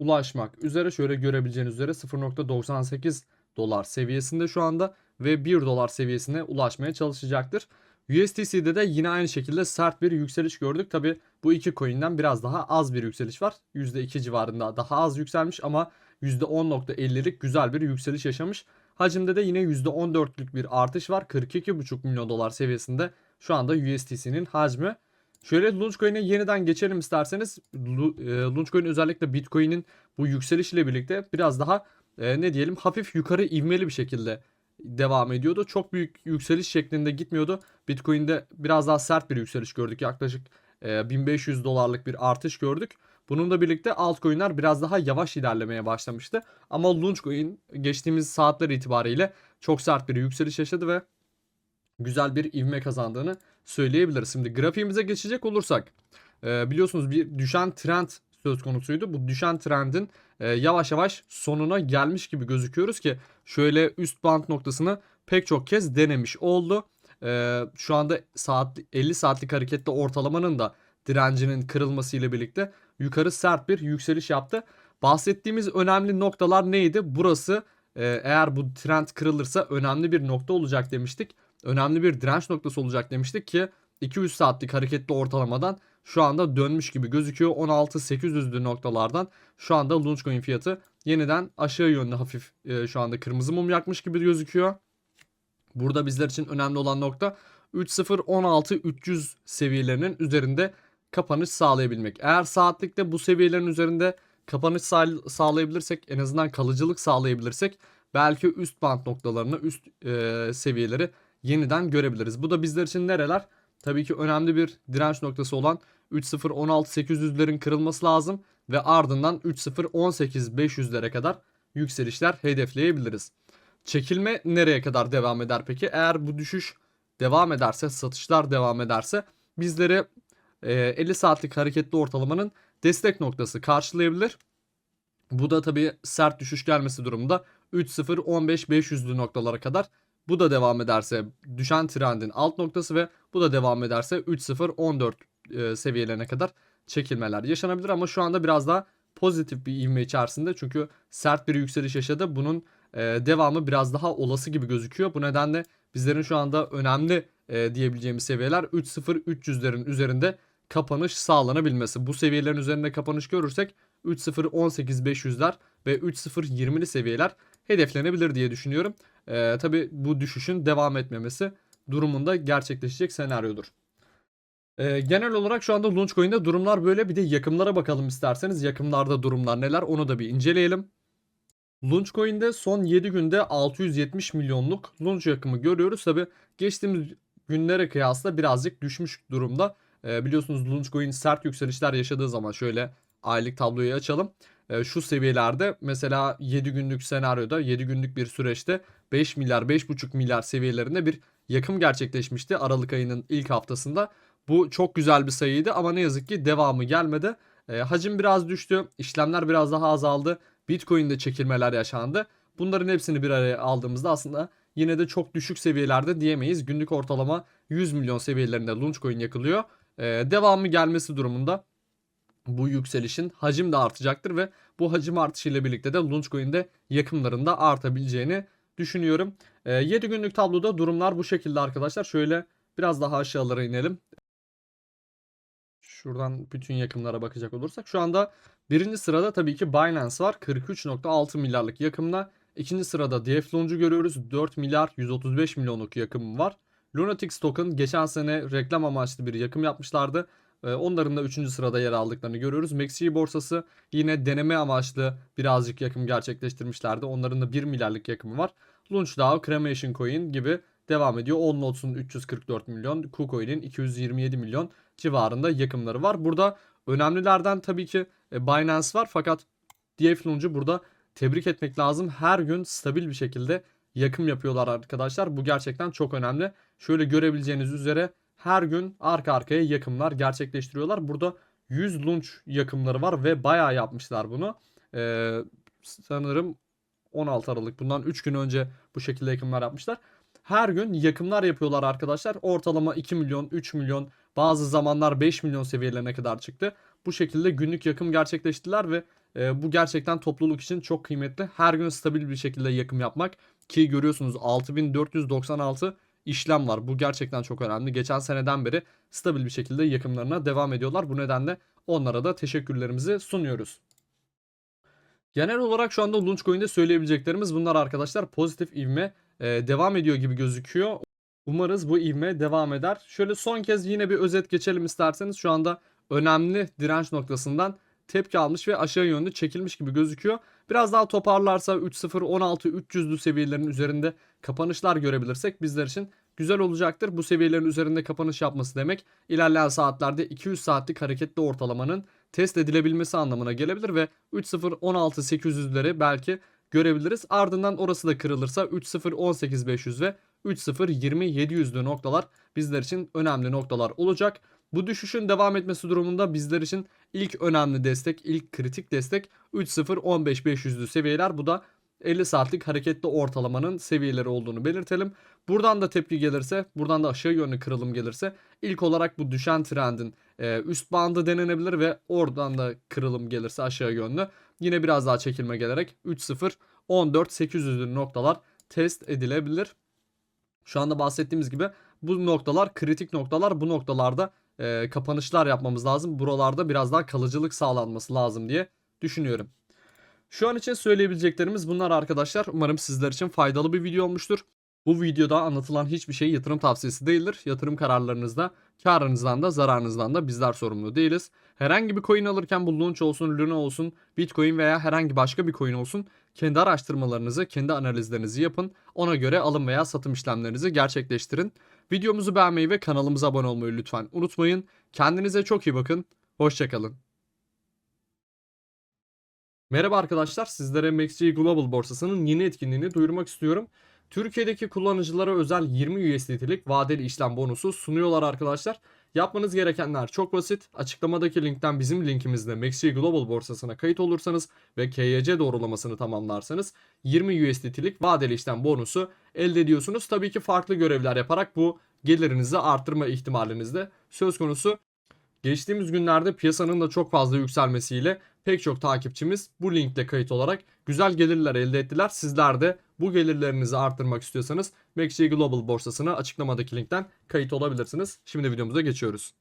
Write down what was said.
ulaşmak üzere şöyle görebileceğiniz üzere 0.98 dolar seviyesinde şu anda ve 1 dolar seviyesine ulaşmaya çalışacaktır. USDC'de de yine aynı şekilde sert bir yükseliş gördük. Tabi bu iki coin'den biraz daha az bir yükseliş var. %2 civarında daha az yükselmiş ama %10.50'lik güzel bir yükseliş yaşamış. Hacimde de yine %14'lük bir artış var. 42,5 milyon dolar seviyesinde şu anda USDC'nin hacmi. Şöyle Launchcoin'e yeniden geçelim isterseniz. Lu- e, Launchcoin özellikle Bitcoin'in bu yükselişiyle birlikte biraz daha e, ne diyelim hafif yukarı ivmeli bir şekilde devam ediyordu. Çok büyük yükseliş şeklinde gitmiyordu. Bitcoin'de biraz daha sert bir yükseliş gördük. Yaklaşık e, 1500 dolarlık bir artış gördük. Bununla birlikte altcoin'ler biraz daha yavaş ilerlemeye başlamıştı. Ama Launchcoin geçtiğimiz saatler itibariyle çok sert bir yükseliş yaşadı ve güzel bir ivme kazandığını söyleyebiliriz. Şimdi grafiğimize geçecek olursak e, biliyorsunuz bir düşen trend söz konusuydu. Bu düşen trendin e, yavaş yavaş sonuna gelmiş gibi gözüküyoruz ki şöyle üst band noktasını pek çok kez denemiş oldu. E, şu anda saat 50 saatlik hareketli ortalamanın da direncinin kırılması ile birlikte yukarı sert bir yükseliş yaptı. Bahsettiğimiz önemli noktalar neydi? Burası e, eğer bu trend kırılırsa önemli bir nokta olacak demiştik. Önemli bir direnç noktası olacak demiştik ki 200 saatlik hareketli ortalamadan şu anda dönmüş gibi gözüküyor. 16.800'lü noktalardan şu anda Launchcoin fiyatı yeniden aşağı yönlü hafif e, şu anda kırmızı mum yakmış gibi gözüküyor. Burada bizler için önemli olan nokta 3.0.16.300 seviyelerinin üzerinde kapanış sağlayabilmek. Eğer saatlikte bu seviyelerin üzerinde kapanış sağ- sağlayabilirsek en azından kalıcılık sağlayabilirsek belki üst band noktalarını üst e, seviyeleri yeniden görebiliriz. Bu da bizler için nereler? Tabii ki önemli bir direnç noktası olan 3.0.16.800'lerin kırılması lazım ve ardından 3.0.18.500'lere kadar yükselişler hedefleyebiliriz. Çekilme nereye kadar devam eder peki? Eğer bu düşüş devam ederse, satışlar devam ederse bizleri e, 50 saatlik hareketli ortalamanın destek noktası karşılayabilir. Bu da tabii sert düşüş gelmesi durumunda 3.0.15.500'lü noktalara kadar bu da devam ederse düşen trendin alt noktası ve bu da devam ederse 3.0.14 e, seviyelerine kadar çekilmeler yaşanabilir ama şu anda biraz daha pozitif bir ivme içerisinde çünkü sert bir yükseliş yaşadı. Bunun e, devamı biraz daha olası gibi gözüküyor. Bu nedenle bizlerin şu anda önemli e, diyebileceğimiz seviyeler 3.0-300'lerin üzerinde kapanış sağlanabilmesi. Bu seviyelerin üzerinde kapanış görürsek 3.0-18.500'ler ve 3.0-20'li seviyeler hedeflenebilir diye düşünüyorum. Ee, Tabi bu düşüşün devam etmemesi durumunda gerçekleşecek senaryodur. Ee, genel olarak şu anda Launchcoin'de durumlar böyle. Bir de yakımlara bakalım isterseniz. Yakımlarda durumlar neler onu da bir inceleyelim. Launchcoin'de son 7 günde 670 milyonluk launch yakımı görüyoruz. Tabi geçtiğimiz günlere kıyasla birazcık düşmüş durumda. Ee, biliyorsunuz Launchcoin sert yükselişler yaşadığı zaman şöyle aylık tabloyu açalım. Ee, şu seviyelerde mesela 7 günlük senaryoda 7 günlük bir süreçte 5 milyar 5,5 milyar seviyelerinde bir yakım gerçekleşmişti Aralık ayının ilk haftasında. Bu çok güzel bir sayıydı ama ne yazık ki devamı gelmedi. E, hacim biraz düştü, işlemler biraz daha azaldı. Bitcoin'de çekilmeler yaşandı. Bunların hepsini bir araya aldığımızda aslında yine de çok düşük seviyelerde diyemeyiz. Günlük ortalama 100 milyon seviyelerinde Launchcoin yakılıyor. E, devamı gelmesi durumunda bu yükselişin hacim de artacaktır ve bu hacim artışıyla birlikte de Launchcoin'de yakımların da artabileceğini düşünüyorum. E, 7 günlük tabloda durumlar bu şekilde arkadaşlar. Şöyle biraz daha aşağılara inelim. Şuradan bütün yakımlara bakacak olursak. Şu anda birinci sırada tabii ki Binance var. 43.6 milyarlık yakımla. İkinci sırada DF Launch'u görüyoruz. 4 milyar 135 milyonluk yakım var. Lunatics Token geçen sene reklam amaçlı bir yakım yapmışlardı. Ee, Onların da 3. sırada yer aldıklarını görüyoruz. MaxI borsası yine deneme amaçlı birazcık yakım gerçekleştirmişlerdi. Onların da 1 milyarlık yakımı var. LaunchDAO, Cremation Coin gibi devam ediyor. Allnots'un 344 milyon, KuCoin'in 227 milyon civarında yakımları var. Burada önemlilerden tabii ki e, Binance var fakat DF Launch'u burada tebrik etmek lazım. Her gün stabil bir şekilde yakım yapıyorlar arkadaşlar. Bu gerçekten çok önemli. Şöyle görebileceğiniz üzere her gün arka arkaya yakımlar gerçekleştiriyorlar. Burada 100 launch yakımları var ve bayağı yapmışlar bunu. Ee, sanırım 16 Aralık bundan 3 gün önce bu şekilde yakımlar yapmışlar. Her gün yakımlar yapıyorlar arkadaşlar. Ortalama 2 milyon, 3 milyon, bazı zamanlar 5 milyon seviyelerine kadar çıktı. bu şekilde günlük yakım gerçekleştiler ve e, bu gerçekten topluluk için çok kıymetli. Her gün stabil bir şekilde yakım yapmak ki görüyorsunuz 6496 işlem var. Bu gerçekten çok önemli. Geçen seneden beri stabil bir şekilde yakımlarına devam ediyorlar. Bu nedenle onlara da teşekkürlerimizi sunuyoruz. Genel olarak şu anda Launchcoin'de söyleyebileceklerimiz bunlar arkadaşlar. Pozitif ivme e, devam ediyor gibi gözüküyor. Umarız bu ivme devam eder. Şöyle son kez yine bir özet geçelim isterseniz. Şu anda önemli direnç noktasından tepki almış ve aşağı yönlü çekilmiş gibi gözüküyor. Biraz daha toparlarsa 3.0 16 300'lü seviyelerin üzerinde kapanışlar görebilirsek bizler için güzel olacaktır. Bu seviyelerin üzerinde kapanış yapması demek ilerleyen saatlerde 200 saatlik hareketli ortalamanın test edilebilmesi anlamına gelebilir ve 3.0 16 800'leri belki görebiliriz. Ardından orası da kırılırsa 3.0 18 500 ve 3.0 20 700'lü noktalar bizler için önemli noktalar olacak. Bu düşüşün devam etmesi durumunda bizler için ilk önemli destek, ilk kritik destek 3.0 15 500'lü seviyeler. Bu da 50 saatlik hareketli ortalamanın seviyeleri olduğunu belirtelim. Buradan da tepki gelirse, buradan da aşağı yönlü kırılım gelirse ilk olarak bu düşen trendin e, üst bandı denenebilir ve oradan da kırılım gelirse aşağı yönlü yine biraz daha çekilme gelerek 3.0 14 800'lü noktalar test edilebilir. Şu anda bahsettiğimiz gibi bu noktalar kritik noktalar. Bu noktalarda e, kapanışlar yapmamız lazım. Buralarda biraz daha kalıcılık sağlanması lazım diye düşünüyorum. Şu an için söyleyebileceklerimiz bunlar arkadaşlar. Umarım sizler için faydalı bir video olmuştur. Bu videoda anlatılan hiçbir şey yatırım tavsiyesi değildir. Yatırım kararlarınızda karınızdan da zararınızdan da bizler sorumlu değiliz. Herhangi bir coin alırken bu Launch olsun, Luna olsun, Bitcoin veya herhangi başka bir coin olsun kendi araştırmalarınızı, kendi analizlerinizi yapın. Ona göre alım veya satım işlemlerinizi gerçekleştirin. Videomuzu beğenmeyi ve kanalımıza abone olmayı lütfen unutmayın. Kendinize çok iyi bakın. Hoşçakalın. Merhaba arkadaşlar, sizlere MaxG Global borsasının yeni etkinliğini duyurmak istiyorum. Türkiye'deki kullanıcılara özel 20 USDT'lik vadeli işlem bonusu sunuyorlar arkadaşlar. Yapmanız gerekenler çok basit. Açıklamadaki linkten bizim linkimizde MaxG Global borsasına kayıt olursanız ve KYC doğrulamasını tamamlarsanız 20 USDT'lik vadeli işlem bonusu elde ediyorsunuz. Tabii ki farklı görevler yaparak bu gelirinizi arttırma ihtimaliniz de söz konusu. Geçtiğimiz günlerde piyasanın da çok fazla yükselmesiyle pek çok takipçimiz bu linkle kayıt olarak güzel gelirler elde ettiler. Sizler de bu gelirlerinizi arttırmak istiyorsanız MaxG Global borsasına açıklamadaki linkten kayıt olabilirsiniz. Şimdi videomuza geçiyoruz.